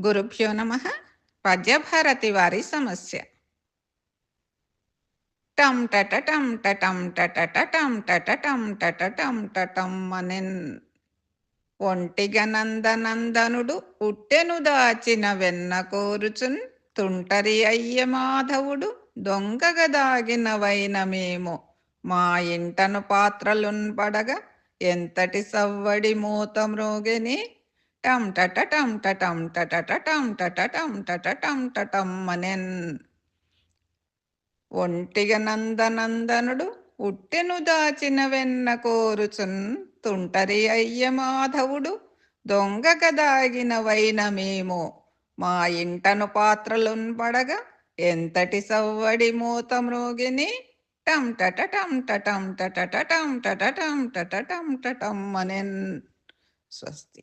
గురుభ్యో నమ. పద్యభారతి వారి సమస్య. టం టట టం టటం టటట టం టట టం టట టం టటం అనెన్. ఒంటిగ నందనందనుడు ఉట్టెను దాచిన వెన్న కోరుచున్. తుంటరి అయ్య మాధవుడు దొంగగ దాగినవైనమేమో మా ఇంటను పాత్రలున్ పడగా. ఎంతటి సవ్వడి మూత మృగిని టమ్ టట టమ్ టటం టట టం టట టం టటం అనెన్ ఒంటిగ నందనందనుడు ఉట్టెను దాచిన వెన్న కోరుచున్ తుంటరి అయ్య మాధవుడు దొంగక దాగిన వైనమేమో మా ఇంటను పాత్రలున్ పడగా ఎంతటి సవ్వడి మూత మ్రోగిని టం టట టం టటం టట టం టట టం టటం అనెన్ స్వస్తి